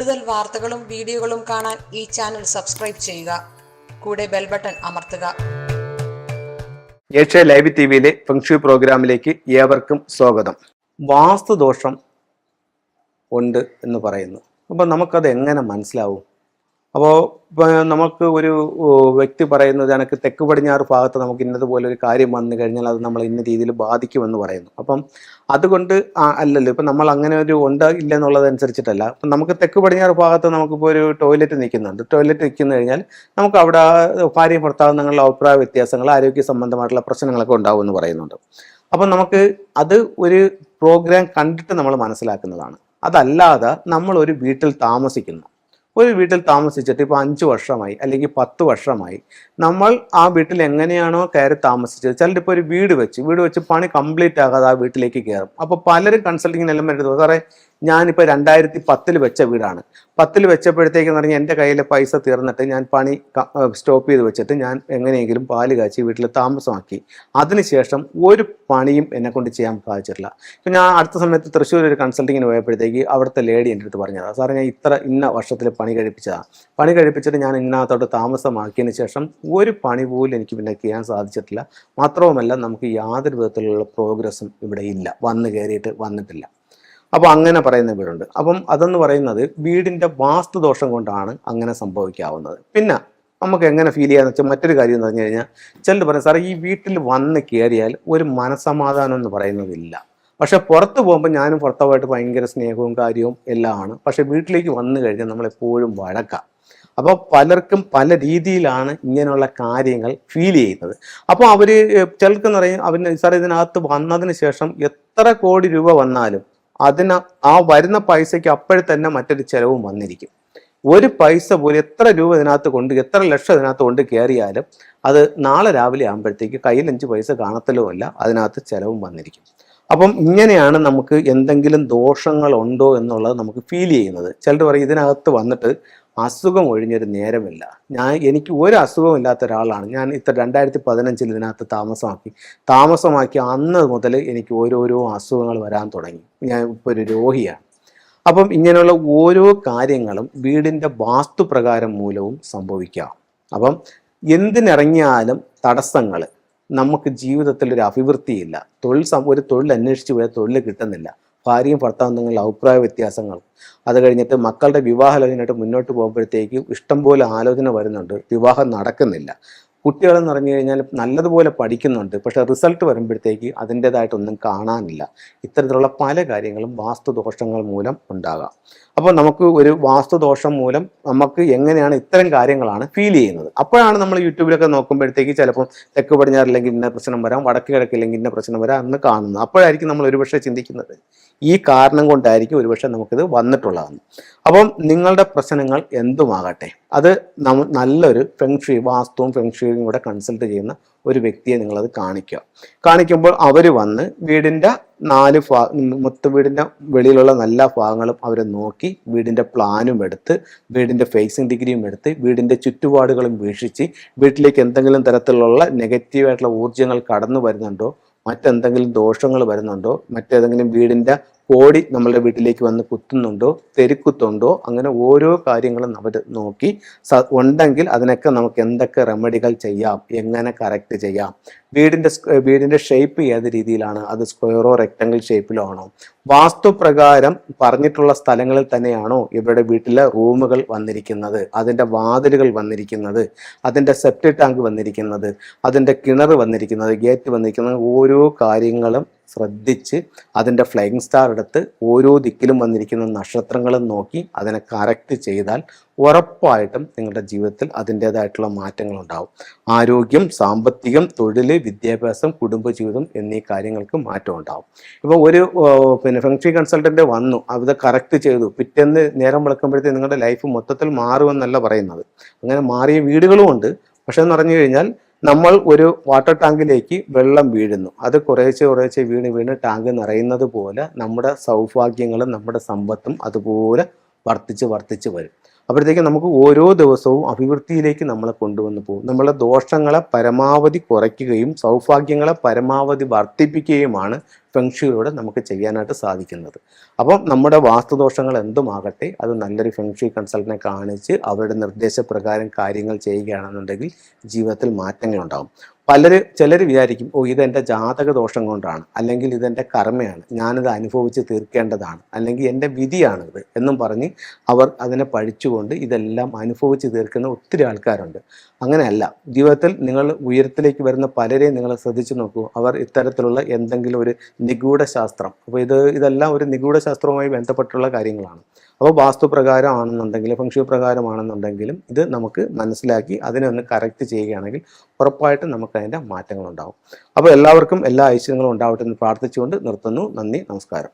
കൂടുതൽ വാർത്തകളും വീഡിയോകളും കാണാൻ ഈ ചാനൽ സബ്സ്ക്രൈബ് ചെയ്യുക. കൂടെ ബെൽ ബട്ടൺ അമർത്തുക. ഏഷ്യ ലൈവ് ടി വിയിലെ ഫെങ്ഷു പ്രോഗ്രാമിലേക്ക് ഏവർക്കും സ്വാഗതം. വാസ്തുദോഷം ഉണ്ട് എന്ന് പറയുന്നു. അപ്പം നമുക്കത് എങ്ങനെ മനസ്സിലാവും? അപ്പോൾ നമുക്ക് ഒരു വ്യക്തി പറയുന്നത് എനിക്ക് തെക്ക് പടിഞ്ഞാറ് ഭാഗത്ത് നമുക്ക് ഇന്നതുപോലെ ഒരു കാര്യം വന്നു കഴിഞ്ഞാൽ അത് നമ്മൾ ഇന്ന രീതിയിൽ ബാധിക്കുമെന്ന് പറയുന്നു. അപ്പം അതുകൊണ്ട് അല്ലല്ലോ ഇപ്പം നമ്മൾ അങ്ങനെ ഒരു ഉണ്ട് ഇല്ല എന്നുള്ളതനുസരിച്ചിട്ടല്ല അപ്പം നമുക്ക് തെക്ക് പടിഞ്ഞാറ് ഭാഗത്ത് നമുക്കിപ്പോൾ ഒരു ടോയ്ലറ്റ് നിൽക്കുന്നുണ്ട്. ടോയ്ലറ്റ് നിൽക്കുന്നു കഴിഞ്ഞാൽ നമുക്ക് അവിടെ ഭാര്യ ഭർത്താവ് തങ്ങളുടെ അഭിപ്രായ വ്യത്യാസങ്ങൾ ആരോഗ്യ സംബന്ധമായിട്ടുള്ള പ്രശ്നങ്ങളൊക്കെ ഉണ്ടാവും എന്ന് പറയുന്നുണ്ട്. അപ്പം നമുക്ക് അത് ഒരു പ്രോഗ്രാം കണ്ടിട്ട് നമ്മൾ മനസ്സിലാക്കുന്നതാണ്. അതല്ലാതെ നമ്മൾ ഒരു വീട്ടിൽ താമസിക്കുന്നു. ഒരു വീട്ടിൽ താമസിച്ചിട്ട് ഇപ്പോൾ അഞ്ച് വർഷമായി അല്ലെങ്കിൽ പത്ത് വർഷമായി നമ്മൾ ആ വീട്ടിൽ എങ്ങനെയാണോ കയറി താമസിച്ചത്? ചിലപ്പോൾ ഇപ്പോൾ ഒരു വീട് വെച്ച് വീട് വെച്ച് പണി കംപ്ലീറ്റ് ആകാതെ ആ വീട്ടിലേക്ക് കയറും. അപ്പോൾ പലരും കൺസൾട്ടിങ്ങിന് എല്ലാം വരുന്നത് സാറേ ഞാനിപ്പോൾ രണ്ടായിരത്തി പത്തിൽ വെച്ച വീടാണ്. പത്തിൽ വെച്ചപ്പോഴത്തേക്കെന്ന് പറഞ്ഞാൽ എന്റെ കയ്യിലെ പൈസ തീർന്നിട്ട് ഞാൻ പണി സ്റ്റോപ്പ് ചെയ്ത് വെച്ചിട്ട് ഞാൻ എങ്ങനെയെങ്കിലും പാൽ കാച്ചി വീട്ടിൽ താമസമാക്കി. അതിനുശേഷം ഒരു പണിയും എന്നെ കൊണ്ട് ചെയ്യാൻ സാധിച്ചിട്ടില്ല. ഇപ്പം ഞാൻ അടുത്ത സമയത്ത് തൃശ്ശൂർ ഒരു കൺസൾട്ടിങ്ങിന് പോയപ്പോഴത്തേക്ക് അവിടുത്തെ ലേഡി എന്റെ അടുത്ത് പറഞ്ഞതാണ് സാറേ ഞാൻ ഇത്ര ഇന്ന വർഷത്തിൽ പണി കഴിപ്പിച്ചതാണ് പണി കഴിപ്പിച്ചിട്ട് ഞാൻ ഇന്നത്തോട്ട് താമസമാക്കിയതിന് ശേഷം ഒരു പണി പോലും എനിക്ക് പിന്നെ ചെയ്യാൻ സാധിച്ചിട്ടില്ല. മാത്രവുമല്ല നമുക്ക് യാതൊരു വിധത്തിലുള്ള പ്രോഗ്രസ്സും ഇവിടെ ഇല്ല. വന്നു കയറിയിട്ട് വന്നിട്ടില്ല. അപ്പോൾ അങ്ങനെ പറയുന്ന വീടുണ്ട് അപ്പം അതെന്ന് പറയുന്നത് വീടിന്റെ വാസ്തുദോഷം കൊണ്ടാണ് അങ്ങനെ സംഭവിക്കാവുന്നത്. പിന്നെ നമുക്ക് എങ്ങനെ ഫീൽ ചെയ്യാന്ന് വെച്ചാൽ മറ്റൊരു കാര്യം എന്ന് പറഞ്ഞു കഴിഞ്ഞാൽ ചിലർ പറയും സാറേ ഈ വീട്ടിൽ വന്ന് കയറിയാൽ ഒരു മനസമാധാനം എന്ന് പറയുന്നതില്ല. പക്ഷെ പുറത്ത് പോകുമ്പോൾ ഞാനും ഭർത്താവായിട്ട് ഭയങ്കര സ്നേഹവും കാര്യവും എല്ലാം ആണ്. പക്ഷെ വീട്ടിലേക്ക് വന്നു കഴിഞ്ഞാൽ നമ്മളെപ്പോഴും വഴക്കാം. അപ്പോൾ പലർക്കും പല രീതിയിലാണ് ഇങ്ങനെയുള്ള കാര്യങ്ങൾ ഫീൽ ചെയ്യുന്നത്. അപ്പോൾ അവർ ചിലർക്കെന്ന് പറയും അവന് സാർ ഇതിനകത്ത് വന്നതിന് ശേഷം എത്ര കോടി രൂപ വന്നാലും അതിന് ആ വരുന്ന പൈസയ്ക്ക് അപ്പോഴെ തന്നെ മറ്റൊരു ചെലവും വന്നിരിക്കും. ഒരു പൈസ പോലും എത്ര രൂപ ഇതിനകത്ത് കൊണ്ട് എത്ര ലക്ഷം ഇതിനകത്ത് കൊണ്ട് കയറിയാലും അത് നാളെ രാവിലെ ആകുമ്പോഴത്തേക്ക് കയ്യിൽ അഞ്ച് പൈസ കാണത്തലുമല്ല അതിനകത്ത് ചിലവും വന്നിരിക്കും. അപ്പം ഇങ്ങനെയാണ് നമുക്ക് എന്തെങ്കിലും ദോഷങ്ങളുണ്ടോ എന്നുള്ളത് നമുക്ക് ഫീൽ ചെയ്യുന്നത്. ചിലർ പറയും ഇതിനകത്ത് വന്നിട്ട് അസുഖം ഒഴിഞ്ഞൊരു നേരമില്ല. ഞാൻ എനിക്ക് ഒരു അസുഖവും ഇല്ലാത്ത ഒരാളാണ്. ഞാൻ ഇത്ര രണ്ടായിരത്തി പതിനഞ്ചിൽ ഇതിനകത്ത് താമസമാക്കി. താമസമാക്കി അന്ന് മുതൽ എനിക്ക് ഓരോരോ അസുഖങ്ങൾ വരാൻ തുടങ്ങി. ഞാൻ ഇപ്പോൾ ഒരു രോഗിയാണ്. അപ്പം ഇങ്ങനെയുള്ള ഓരോ കാര്യങ്ങളും വീടിന്റെ വാസ്തുപ്രകാരം മൂലവും സംഭവിക്കാം. അപ്പം എന്തിനിറങ്ങിയാലും തടസ്സങ്ങൾ നമുക്ക് ജീവിതത്തിൽ ഒരു അഭിവൃദ്ധിയില്ല. തൊഴിൽ ഒരു തൊഴിൽ അന്വേഷിച്ച് പോയാൽ തൊഴിൽ കിട്ടുന്നില്ല. ഭാര്യയും ഭർത്താവും തമ്മിലുള്ള അഭിപ്രായ വ്യത്യാസങ്ങൾ. അത് കഴിഞ്ഞിട്ട് മക്കളുടെ വിവാഹാലോചനയായിട്ട് മുന്നോട്ട് പോകുമ്പോഴത്തേക്ക് ഇഷ്ടംപോലെ ആലോചന വരുന്നുണ്ട്. വിവാഹം നടക്കുന്നില്ല. കുട്ടികളെന്ന് പറഞ്ഞു കഴിഞ്ഞാൽ നല്ലതുപോലെ പഠിക്കുന്നുണ്ട്. പക്ഷേ റിസൾട്ട് വരുമ്പോഴത്തേക്ക് അതിന്റേതായിട്ടൊന്നും കാണാനില്ല. ഇത്തരത്തിലുള്ള പല കാര്യങ്ങളും വാസ്തുദോഷങ്ങൾ മൂലം ഉണ്ടാകാം. അപ്പോൾ നമുക്ക് ഒരു വാസ്തുദോഷം മൂലം നമുക്ക് എങ്ങനെയാണ് ഇത്തരം കാര്യങ്ങളാണ് ഫീൽ ചെയ്യുന്നത്. അപ്പോഴാണ് നമ്മൾ യൂട്യൂബിലൊക്കെ നോക്കുമ്പോഴത്തേക്ക് ചിലപ്പോൾ തെക്ക് പടിഞ്ഞാറില്ലെങ്കിൽ ഇന്ന പ്രശ്നം വരാം വടക്ക് കിഴക്കില്ലെങ്കിൽ ഇന്ന പ്രശ്നം വരാം എന്ന് കാണുന്നത്. അപ്പോഴായിരിക്കും നമ്മൾ ഒരുപക്ഷെ ചിന്തിക്കുന്നത്. ഈ കാരണം കൊണ്ടായിരിക്കും ഒരുപക്ഷെ നമുക്കിത് വന്നിട്ടുള്ളതെന്ന്. അപ്പം നിങ്ങളുടെ പ്രശ്നങ്ങൾ എന്തുമാകട്ടെ? അത് നമ്മ നല്ലൊരു ഫെങ്ഷി വാസ്തുവും ഫെങ്ഷിയും കൂടെ കൺസൾട്ട് ചെയ്യുന്ന ഒരു വ്യക്തിയെ നിങ്ങളത് കാണിക്കുക. കാണിക്കുമ്പോൾ അവർ വന്ന് വീടിന്റെ നാല് ഭാ മൊത്ത വീടിന്റെ വെളിയിലുള്ള നല്ല ഭാഗങ്ങളും അവർ നോക്കി വീടിന്റെ പ്ലാനും എടുത്ത് വീടിന്റെ ഫേസിങ് ഡിഗ്രിയും എടുത്ത് വീടിന്റെ ചുറ്റുപാടുകളും വീക്ഷിച്ച് വീട്ടിലേക്ക് എന്തെങ്കിലും തരത്തിലുള്ള നെഗറ്റീവായിട്ടുള്ള ഊർജങ്ങൾ കടന്നു വരുന്നുണ്ടോ? മറ്റെന്തെങ്കിലും ദോഷങ്ങൾ വരുന്നുണ്ടോ? മറ്റേതെങ്കിലും വീടിന്റെ കോടി നമ്മളുടെ വീട്ടിലേക്ക് വന്ന് കുത്തുന്നുണ്ടോ തെരുക്കുത്തുണ്ടോ അങ്ങനെ ഓരോ കാര്യങ്ങളും അവർ നോക്കി ഉണ്ടെങ്കിൽ അതിനൊക്കെ നമുക്ക് എന്തൊക്കെ റെമഡികൾ ചെയ്യാം എങ്ങനെ കറക്റ്റ് ചെയ്യാം. വീടിന്റെ വീടിന്റെ ഷേപ്പ് ഏത് രീതിയിലാണ് അത് സ്ക്വയറോ റെക്റ്റാങ്കിൾ ആണോ? വാസ്തുപ്രകാരം പറഞ്ഞിട്ടുള്ള സ്ഥലങ്ങളിൽ തന്നെയാണോ ഇവരുടെ വീട്ടിലെ റൂമുകൾ വന്നിരിക്കുന്നത് അതിന്റെ വാതിലുകൾ വന്നിരിക്കുന്നത് അതിന്റെ സെപ്റ്റ് ടാങ്ക് വന്നിരിക്കുന്നത് അതിന്റെ കിണർ വന്നിരിക്കുന്നത് ഗേറ്റ് വന്നിരിക്കുന്നത് ഓരോ കാര്യങ്ങളും ശ്രദ്ധിച്ച് അതിന്റെ ഫ്ലൈയിങ് സ്റ്റാർ എടുത്ത് ഓരോ ദിക്കിലും വന്നിരിക്കുന്ന നക്ഷത്രങ്ങളും നോക്കി അതിനെ കറക്റ്റ് ചെയ്താൽ ഉറപ്പായിട്ടും നിങ്ങളുടെ ജീവിതത്തിൽ അതിന്റേതായിട്ടുള്ള മാറ്റങ്ങൾ ഉണ്ടാവും. ആരോഗ്യം സാമ്പത്തികം തൊഴിൽ വിദ്യാഭ്യാസം കുടുംബജീവിതം എന്നീ കാര്യങ്ങൾക്ക് മാറ്റം ഉണ്ടാവും. ഇപ്പോൾ ഒരു പിന്നെ ഫെങ്ഷി കൺസൾട്ടന്റ് വന്നു അത് കറക്റ്റ് ചെയ്തു. പിറ്റേന്ന് നേരം വിളക്കുമ്പോഴത്തേക്ക് നിങ്ങളുടെ ലൈഫ് മൊത്തത്തിൽ മാറുമെന്നല്ല പറയുന്നത്. അങ്ങനെ മാറിയ വീടുകളുമുണ്ട് പക്ഷേ എന്ന് പറഞ്ഞു കഴിഞ്ഞാൽ നമ്മൾ ഒരു വാട്ടർ ടാങ്കിലേക്ക് വെള്ളം വീഴുന്നു. അത് കുറേശ്ശെ കുറേശ്ശെ വീണ് വീണ് ടാങ്ക് നിറയുന്നത് പോലെ നമ്മുടെ സൗഭാഗ്യങ്ങളും നമ്മുടെ സമ്പത്തും അതുപോലെ വർദ്ധിച്ച് വർദ്ധിച്ച് വരും. അപ്പോഴത്തേക്കും നമുക്ക് ഓരോ ദിവസവും അഭിവൃദ്ധിയിലേക്ക് നമ്മളെ കൊണ്ടുവന്ന് പോകും. നമ്മളെ ദോഷങ്ങളെ പരമാവധി കുറയ്ക്കുകയും സൗഭാഗ്യങ്ങളെ പരമാവധി വർദ്ധിപ്പിക്കുകയുമാണ് ഫെങ്ഷിയിലൂടെ നമുക്ക് ചെയ്യാനായിട്ട് സാധിക്കുന്നത്. അപ്പം നമ്മുടെ വാസ്തുദോഷങ്ങൾ എന്തുമാകട്ടെ അത് നല്ലൊരു ഫെങ്ഷി കൺസൾട്ടിനെ കാണിച്ച് അവരുടെ നിർദ്ദേശപ്രകാരം കാര്യങ്ങൾ ചെയ്യുകയാണെന്നുണ്ടെങ്കിൽ ജീവിതത്തിൽ മാറ്റങ്ങൾ ഉണ്ടാകും പലര് ചിലർ വിചാരിക്കും ഓ ഇതെന്റെ ജാതക ദോഷം കൊണ്ടാണ്. അല്ലെങ്കിൽ ഇതെന്റെ കർമ്മയാണ്. ഞാനിത് അനുഭവിച്ച് തീർക്കേണ്ടതാണ്. അല്ലെങ്കിൽ എന്റെ വിധിയാണിത്. എന്നും പറഞ്ഞ് അവർ അതിനെ പഴിച്ചുകൊണ്ട് ഇതെല്ലാം അനുഭവിച്ച് തീർക്കുന്ന ഒത്തിരി ആൾക്കാരുണ്ട്. അങ്ങനെയല്ല. ജീവിതത്തിൽ നിങ്ങൾ ഉയരത്തിലേക്ക് വരുന്ന പലരെയും നിങ്ങൾ ശ്രദ്ധിച്ചു നോക്കൂ. അവർ ഇത്തരത്തിലുള്ള എന്തെങ്കിലും ഒരു നിഗൂഢ ശാസ്ത്രം അപ്പോൾ ഇത് ഇതെല്ലാം ഒരു നിഗൂഢ ശാസ്ത്രവുമായി ബന്ധപ്പെട്ടുള്ള കാര്യങ്ങളാണ്. അപ്പോൾ വാസ്തു പ്രകാരമാണെന്നുണ്ടെങ്കിലും ഫംഗ്ഷൻ പ്രകാരമാണെന്നുണ്ടെങ്കിലും ഇത് നമുക്ക് മനസ്സിലാക്കി അതിനെ ഒന്ന് കറക്റ്റ് ചെയ്യുകയാണെങ്കിൽ ഉറപ്പായിട്ടും നമുക്ക് അതിന്റെ മാറ്റങ്ങളുണ്ടാവും. അപ്പോൾ എല്ലാവർക്കും എല്ലാ ഐശ്വര്യങ്ങളും ഉണ്ടാവട്ടെ എന്ന് പ്രാർത്ഥിച്ചുകൊണ്ട് നിർത്തുന്നു. നന്ദി നമസ്കാരം.